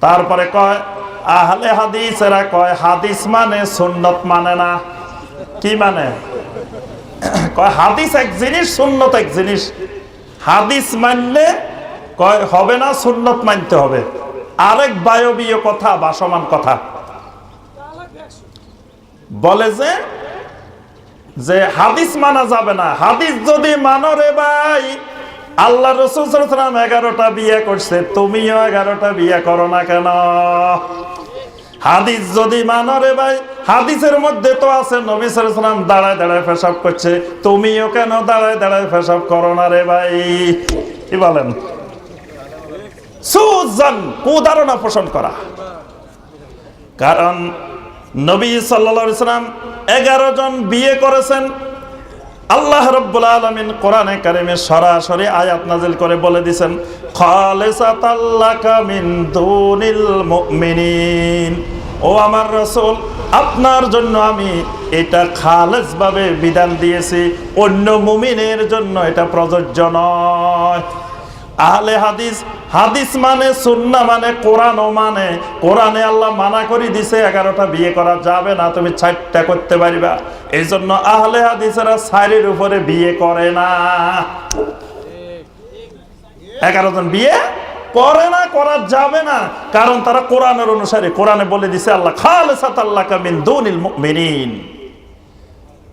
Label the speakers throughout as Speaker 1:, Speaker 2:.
Speaker 1: তারপরে কয়, আহলে হাদিসেরা কয়, হাদিস মানে সুন্নত মানে না। কি মানে? কয়, হাদিস এক জিনিস, সুন্নত এক জিনিস। হাদিস মানলে কয়, হবে না, সুন্নত মানতে হবে। আরেক বায়বীয় কথা বা সমান কথা। বলে যে যে হাদিস মানা যাবে না। হাদিস যদি মানো রে ভাই আল্লাহ রসুলাম এগারোটা বিয়ে করছে, তুমিও এগারোটা বিয়ে করো না কেন? হাদিস যদি মানো রে ভাই, হাদিসের মধ্যে তো আছে, নবী সালাম দাঁড়ায় দাঁড়ায় পেশাব করছে, তুমিও কেন দাঁড়ায় দাঁড়ায় পেশাব করো না রে ভাই? কি বলেন? সুজন কুদারণা পোষণ করা। কারণ নবী সাল্লা সাল্লাম এগারো জন বিয়ে করেছেন আল্লাহ রব্বুল আলমিন কোরআনে কারিমে সরাসরি আয়াত নাজিল করে বলে দিছেন ও আমার রসুল, আপনার জন্য আমি এটা খালেজ ভাবে বিধান দিয়েছি, অন্য মুমিনের জন্য এটা প্রযোজ্য নয়। আহলে হাদিস হাদিস মানে সুন্না মানে কোরআন মানে কোরআনে আল্লাহ মানা করে দিছে এগারোটা বিয়ে করা যাবে না, তুমি চারটা করতে পারিবা। এই জন্য আহলে হাদিসেরা সাইরের উপরে বিয়ে করে না। এগারো জন বিয়ে করে না, করা যাবে না। কারণ তারা কোরআনের অনুসারে। কোরআনে বলে দিছে, আল্লাহ খালেসাত আল্লাহ কামিন মুমিনিন।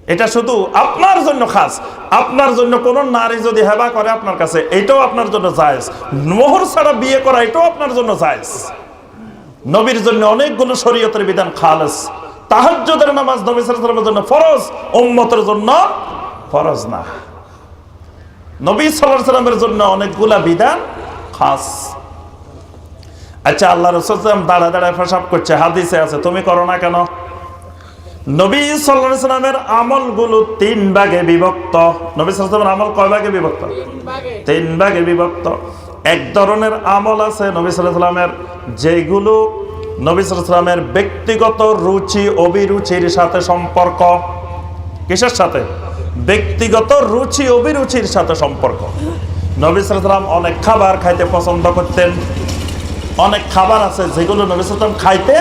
Speaker 1: এটা শুধু আপনার জন্য খাস। আপনার জন্য কোন নারী যদি হেবা করে আপনার কাছে, এটাও আপনার জন্য জায়েজ। মোহর ছাড়া বিয়ে করা, এটাও আপনার জন্য জায়েজ। নবীর জন্য অনেকগুলো শরীয়তের বিধান খালেস। তাহাজ্জুদের নামাজ নবী আলাইহি জন্য ফরজ, উম্মতের জন্য ফরজ না। নবী সাল্লামের জন্য অনেকগুলা বিধান খাস। আচ্ছা আল্লাহ রাসূল সাল্লাল্লাহু দাঁড়া দাঁড়ায় পেশাব করছে, হাদিসে আছে, তুমি করো না কেন? নবী সাল্লাল্লাহু সাল্লামের আমলগুলো তিন ভাগে বিভক্ত। নবী সাল্লামের আমল কয় ভাগে বিভক্ত? তিন ভাগে বিভক্ত। এক ধরনের আমল আছে নবী সাল্লামের যেগুলো নবী সাল্লামের ব্যক্তিগত রুচি, অভিরুচির সাথে সম্পর্ক। কিসের সাথে? ব্যক্তিগত রুচি, অভিরুচির সাথে সম্পর্ক। নবী সাল্লাম অনেক খাবার খাইতে পছন্দ করতেন। অনেক খাবার আছে যেগুলো নবী সাল্লাম খাইতে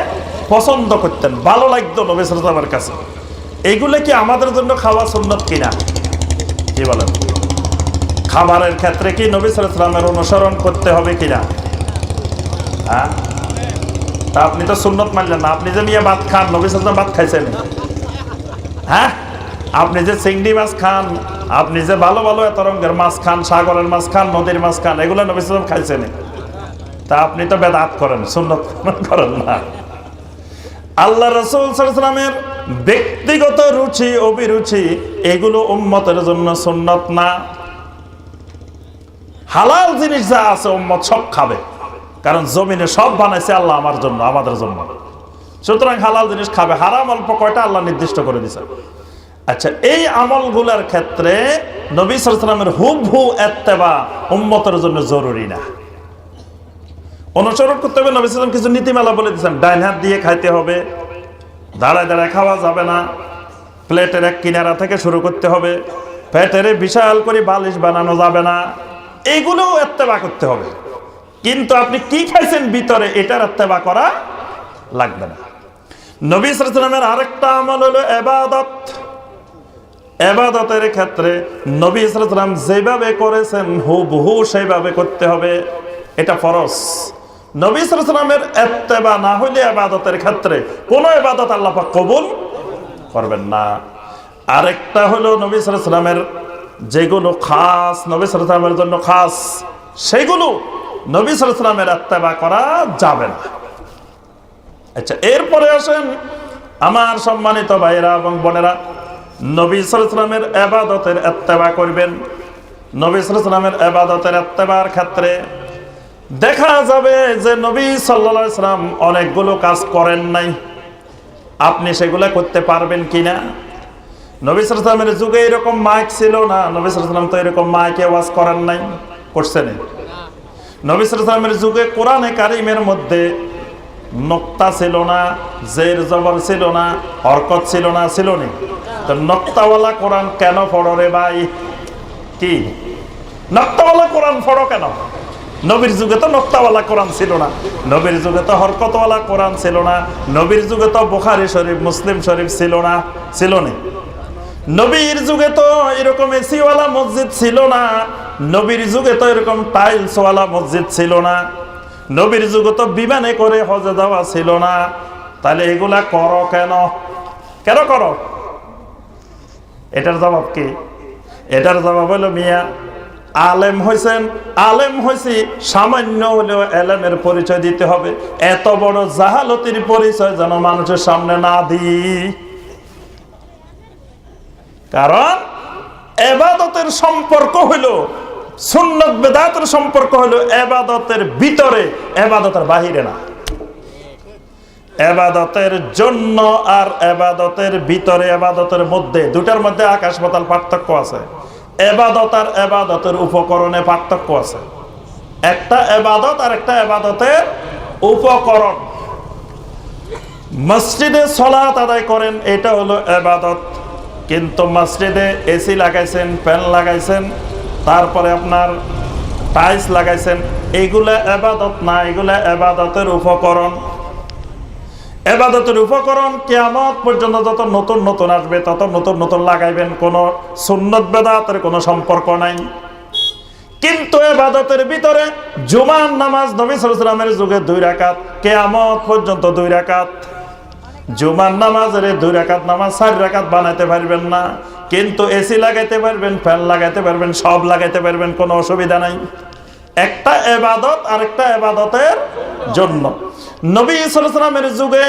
Speaker 1: পছন্দ করতেন। ভালো লাগতো নবী সাল্লামের কাছে। এইগুলো কি আমাদের জন্য খাওয়া সুন্নত কিনা? কি বলেন? খাবারের ক্ষেত্রে কি নবী অনুসরণ করতে হবে কিনা? হ্যাঁ? তা আপনি তো সুন্নত মানলেন না। আপনি যে নিয়ে ভাত খান, নবী সাল্লাম ভাত খাইছেন। হ্যাঁ? আপনি যে চিংড়ি মাছ খান, আপনি যে ভালো ভালো এত রঙের মাছ খান, সাগরের মাছ খান, নদীর মাছ খান, এগুলো নবী সাল্লাম খাইছেন তা আপনি তো বেদাত করেন, সুন্নত করেন না। আল্লাহ রসুল সাল্লামের ব্যক্তিগত রুচি, অভিরুচি, এগুলো উম্মতের জন্য সুন্নত না। হালাল জিনিস যা আছে উম্মত সব খাবে। কারণ জমিনে সব বানাইছে আল্লাহ আমার জন্য, আমাদের জন্য। সুতরাং হালাল জিনিস খাবে, হারাম অল্প কয়টা আল্লাহ নির্দিষ্ট করে দিছে। আচ্ছা এই আমলগুলোর ক্ষেত্রে নবী সালামের হুব হু এত্তেবা উম্মতের জন্য জরুরি না। অনুসরণ করতে হবে, নবী সালাম কিছু নীতিমালা বলে দিয়েছেন, ডাইন হাত দিয়ে খাইতে হবে, দাঁড়ায় দাঁড়ায় খাওয়া যাবে না, প্লেটের এক কিনারা থেকে শুরু করতে হবে, পেটের বিশাল করে বালিশ বানানো যাবে না এইগুলোও এত্তেবা করতে হবে। কিন্তু আপনি কি খাইছেন ভিতরে, এটার এত্তেবা করা লাগবে না। নবী সালামের আরেকটা আমল হলো এবাদত। এবাদতের ক্ষেত্রে নবী সালাম যেভাবে করেছেন, হুবহু সেইভাবে করতে হবে। এটা ফরজ। নবী সালামের এত্তেবা না হইলে আবাদতের ক্ষেত্রে কোনো এবাদত আল্লাহ কবুল করবেন না। আরেকটা হলো নবী সালামের যেগুলো খাস, নবী সালামের জন্য খাস, সেগুলো নবী সালামের এত্তেবা করা যাবে না। আচ্ছা এরপরে আসেন আমার সম্মানিত ভাইয়েরা এবং বোনেরা, নবী সালামের এবাদতের এত্তেবা করবেন। নবী সালামের এবাদতের এত্তেবার ক্ষেত্রে দেখা যাবে যে নবী সাল্লা সাল্লাম অনেকগুলো কাজ করেন নাই। আপনি সেগুলো করতে পারবেন কিনা? নবী সালামের যুগে এরকম মাইক ছিল না। নবী সালাম তো এরকম মাইকে ওয়াজ করেন নাই করছেন নবী সালামের যুগে কোরআনে কারিমের মধ্যে নক্তা ছিল না, জের জবর ছিল না, হরকত ছিল না, ছিল নি। তো নক্তাওয়ালা কোরআন কেন পড়ো রে ভাই? কি? নক্তাওয়ালা কোরআন পড়ো কেন? নবীর যুগে তো নক্তাওয়ালা কোরআন ছিল না, নবীর যুগে তো হরকতওয়ালা কোরআন ছিল না, নবীর যুগে তো বুখারি শরীফ, মুসলিম শরীফ ছিল না ছিল না। নবীর যুগে তো এরকম এসিওয়ালা মসজিদ ছিল না নবীর যুগে তো এরকম টাইলসওয়ালা মসজিদ ছিল না। নবীর যুগে তো বিমানে করে হজে যাওয়া ছিল না। তাহলে এগুলা করো কেন? কেন করো? এটার জবাব কি? এটার জবাব হলো মিয়া, আলেম হয়েছেন আলেম হয়েছি সামান্য হলেও এলেমের পরিচয় দিতে হবে। এত বড় জাহালতির পরিচয় যেন মানুষের সামনে না দিই। কারণ এবাদতের সম্পর্ক হইল, সুন্নত বেদাতের সম্পর্ক হইল, এবাদতের ভিতরে এবাদতের বাহিরে না। এবাদতের জন্য আর এবাদতের ভিতরে, এবাদতের মধ্যে দুটার মধ্যে আকাশ পাতাল পার্থক্য আছে। এবাদত আর এবাদতের উপকরণে পার্থক্য আছে। একটা এবাদত আর একটা এবাদতের উপকরণ। মসজিদে সলাত আদায় করেন, এটা হলো এবাদত। কিন্তু মসজিদে এসি লাগাইছেন, ফ্যান লাগাইছেন, তারপরে আপনার টাইলস লাগাইছেন। এইগুলা এবাদত না, এগুলা এবাদতের উপকরণ। এবাদতের উপকরণ কেয়ামত পর্যন্ত যত নতুন নতুন আসবে, তত নতুন নতুন লাগাইবেন। কোনো সুন্নত বেদাতের কোনো সম্পর্ক নাই। কিন্তু এবাদতের ভিতরে জুমান নামাজ নবী সালামের যুগে দুই রাকাত, কেয়ামত পর্যন্ত দুই রাকাত। জুমার নামাজের দুই রাকাত নামাজ, চার রাকাত বানাইতে পারবেন না। কিন্তু এসি লাগাইতে পারবেন ফ্যান লাগাইতে পারবেন, সব লাগাইতে পারবেন, কোনো অসুবিধা নাই। একটা এবাদত আর একটা এবাদতের জন্য। নবী সালামের যুগে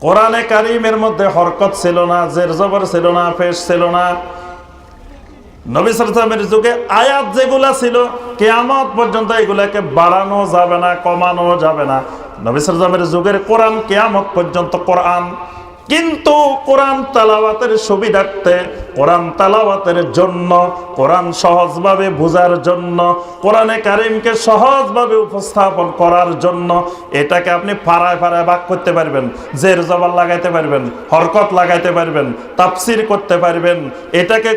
Speaker 1: কোরআনে কারিমের মধ্যে হরকত ছিল না, জের জবর ছিল না, ফেস ছিল না। নবী সালামের যুগে আয়াত যেগুলা ছিল, কেয়ামত পর্যন্ত এগুলাকে বাড়ানো যাবে না, কমানো যাবে না। নবী সালামের যুগের কোরআন কেয়ামত পর্যন্ত কোরআন কিন্তু কোরআন তালাওয়াতের সুবিধার্থে, কোরআন তালাওয়াতের জন্য, কোরআন সহজভাবে বোঝার জন্য, কোরআনে কারিমকে সহজভাবে উপস্থাপন করার জন্য এটাকে আপনি ফাড়ায় ফাড়ায় বাক করতে পারবেন, জের জবাল লাগাইতে পারবেন, হরকত লাগাইতে পারবেন, তাফসির করতে পারবেন, এটাকে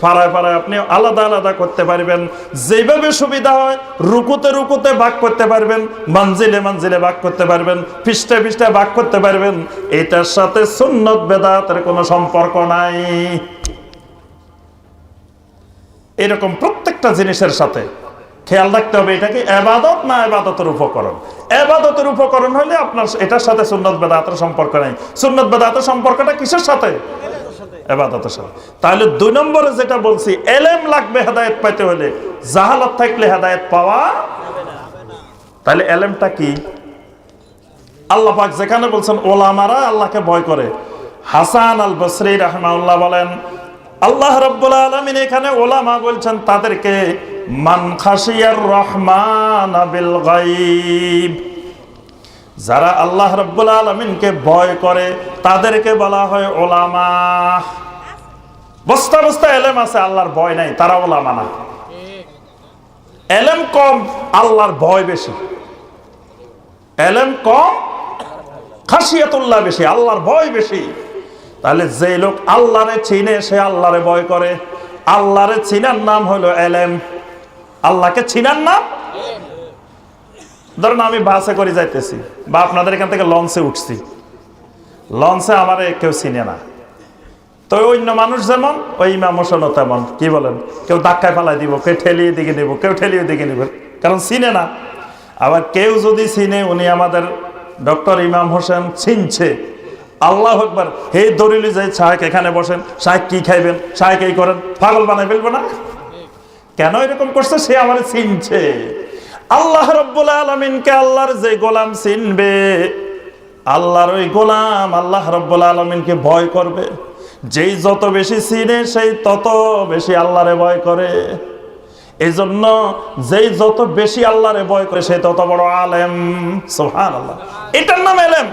Speaker 1: ফাড়ায় ফাড়ায় আপনি আলাদা আলাদা করতে পারবেন যেভাবে সুবিধা হয় রুকুতে রুকুতে বাক করতে পারবেন, মানজিলে মানজিলে বাক করতে পারবেন, পৃষ্ঠে পৃষ্ঠে বাক করতে পারবেন এটার সাথে সুন্নত বেদাতের কোনো সম্পর্ক নাই। এরকম প্রত্যেকটা জিনিসের সাথে খেয়াল রাখতে হবে এটা কি এবাদত না এবাদতের উপকরণ। এবাদতের উপকরণ হলে আপনার এটার সাথে সুন্নত বেদাতের সম্পর্ক নাই। সুন্নত বেদাতের সম্পর্কটা কিসের সাথে? এবাদতের সাথে। তাহলে দুই নম্বরে যেটা বলছি, এলেম লাগবে হেদায়েত পাইতে হলে। জাহালত থাকলে হেদায়ত পাওয়া তাহলে এলেমটা কি? আল্লাহ পাক যেখানে বলছেন ওলামারা আল্লাহকে ভয় করে। হাসান আল বসরি রাহমাউল্লাহ বলেন, আল্লাহ রব্বুল আলমিন এখানে ওলামা বলছেন তাদেরকে, মান খাসিয়ার রহমান গাইব যারা আল্লাহ রব্বুল আলমিনকে ভয় করে, তাদেরকে বলা হয় ওলামা। বস্তা বস্তা এলেম আছে, আল্লাহর ভয় নাই, তারা ওলামা না। এলেম কম, আল্লাহর ভয় বেশি। এলেম কম খাসিয়াতুল্লাহ বেশি, আল্লাহর ভয় বেশি। তাহলে যে লোক আল্লাহরে চিনে, সে আল্লাহরে ভয় করে। আল্লাহরে চিনার নাম হলো এলেম। আল্লাহকে চিনার নাম? ধরুন আমি বাসে করে যাইতেছি, বা আপনাদের এখান থেকে লঞ্চে উঠছি। লঞ্চে আমার কেউ চিনে না। তো অন্য মানুষ যেমন, ওই ইমাম হোসেনও তেমন। কি বলেন? কেউ ধাক্কায় ফেলাই দিব, কেউ ঠেলিয়ে দিকে নিব, কেউ ঠেলিয়ে দিকে নিব। কারণ চিনে না। আবার কেউ যদি চিনে, উনি আমাদের ডক্টর ইমাম হোসেন চিনছে আল্লাহ একবার হে দরিলি যাই সাহেক এখানে বসেন সাহেব কি খাইবেন সাহেব এই করেন, পাগল বানাই ফেলব না? কেন এরকম করছে? সে আমার চিনছে আল্লাহ রব্বুল আলমিনকে আল্লাহর যে গোলাম চিনবে, আল্লাহর ওই গোলাম আল্লাহ রব্বুল আলমিনকে ভয় করবে। যেই যত বেশি চিনে, সেই তত বেশি আল্লাহরে ভয় করে। এই জন্য যেই যত বেশি আল্লাহরে ভয় করে, সে তত বড় আলেম। সোহান আল্লাহ এটার নাম এলেম।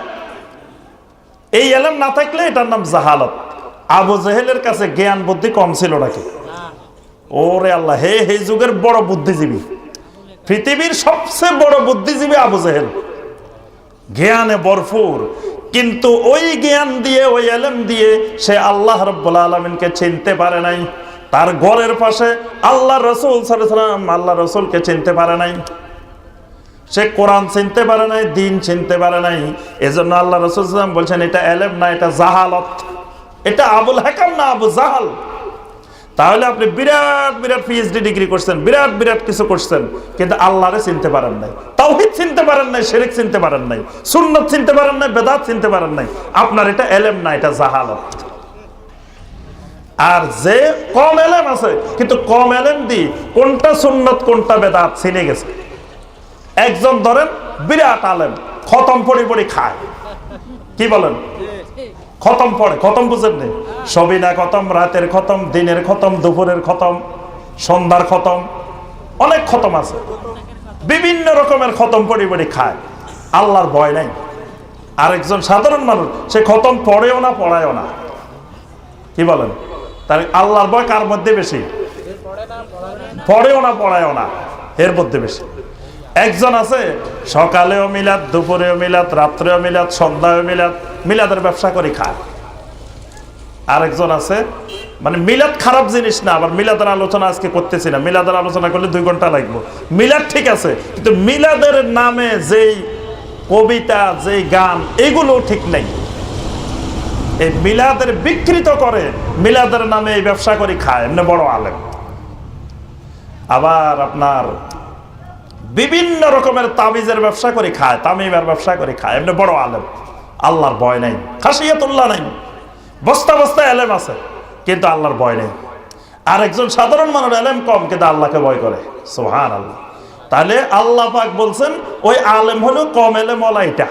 Speaker 1: এই এলেম না থাকলে এটার নাম জাহালত। আবু জেহেলের কাছে জ্ঞান বুদ্ধি কম ছিল নাকি? ওরে আল্লাহ, হে হে যুগের বড় বুদ্ধিজীবী। পৃথিবীর সবচেয়ে বড় বুদ্ধিজীবী আবু জেহেল। জ্ঞানে ভরপুর। কিন্তু ওই জ্ঞান দিয়ে, ওই এলেম দিয়ে সে আল্লাহ রব্বুল আলমিনকে চিনতে পারে নাই। তার ঘরের পাশে আল্লাহ রসুল সাল্লাম আল্লাহ রসুলকে চিনতে পারে নাই। সে কোরআন চিনতে পারে নাই, দিন চিনতে পারে নাই। এজন্য আল্লাহ রসুল সাল্লাম বলছেন, এটা এলেম না, এটা জাহালত। এটা আবুল হাকাম না আবু জাহাল? তাহলে আপনি বিরাট বিরাট পিএইচডি ডিগ্রি করছেন, বিরাট বিরাট কিছু করছেন, কিন্তু আল্লাহরে চিনতে পারেন নাই। তাওহিদ চিনতে পারেন নাই, শিরক চিনতে পারেন নাই, সুন্নত চিনতে পারেন নাই, বেদাত চিনতে পারেন নাই। আপনার এটা এলেম না, এটা জাহালত। আর যে কম এলেম আছে, কিন্তু কম এলেম দি কোনটা সুন্নত, কোনটা বেদাত চিনে গেছে। একজন ধরেন, বিরাট আলেম, খতম পড়ি পড়ি খায়। কি বলেন? খতম পড়ে, খতম বুঝেন নি? সবিনা খতম, রাতের খতম, দিনের খতম, দুপুরের খতম, সন্ধ্যার খতম, অনেক খতম আছে। বিভিন্ন রকমের খতম পড়ি পড়ি খায়। আল্লাহর ভয় নাই। আরেকজন সাধারণ মানুষ, সে খতম পড়েও না, পড়ায়ও না। কি বলেন? তার আল্লাহর ভয় কার মধ্যে বেশি? পড়েও না, পড়ায়ও না। এর মধ্যে বেশি। একজন আছে, সকালেও মিলাদ, দুপুরেও মিলাদ, রাত্রেও মিলাদ সন্ধ্যায় মিলাদ, মিলাদের ব্যবসা করে খায়। আরেকজন আছে মানে মিলাদ খারাপ জিনিস না, আবার মিলাদের আলোচনা আজকে করতেছি না। মিলাদের আলোচনা করলে দুই ঘণ্টা লাগবে। মিলাদ ঠিক আছে, কিন্তু মিলাদের নামে যেই কবিতা, যেই গান এগুলো ঠিক নেই। এই মিলাদের বিকৃত করে, মিলাদের নামে এই ব্যবসা করে খায়। এমনি বড় আলেম। আবার আপনার বিভিন্ন রকমের তাবিজের ব্যবসা করে খায়, তামিমের ব্যবসা করে খায়। এমনি বড় আলেম। আল্লাহর ভয় নেই। খাসিয়াতুল্লাহ নাই। বস্তা বস্তা এলেম আছে, কিন্তু আল্লাহর ভয় নেই। আর একজন সাধারণ মানুষ এলেম কম, কিন্তু আল্লাহকে ভয় করে। সোহান আল্লাহ তাহলে আল্লাহ পাক বলছেন, ওই আলেম হলো কম এলেম এটা।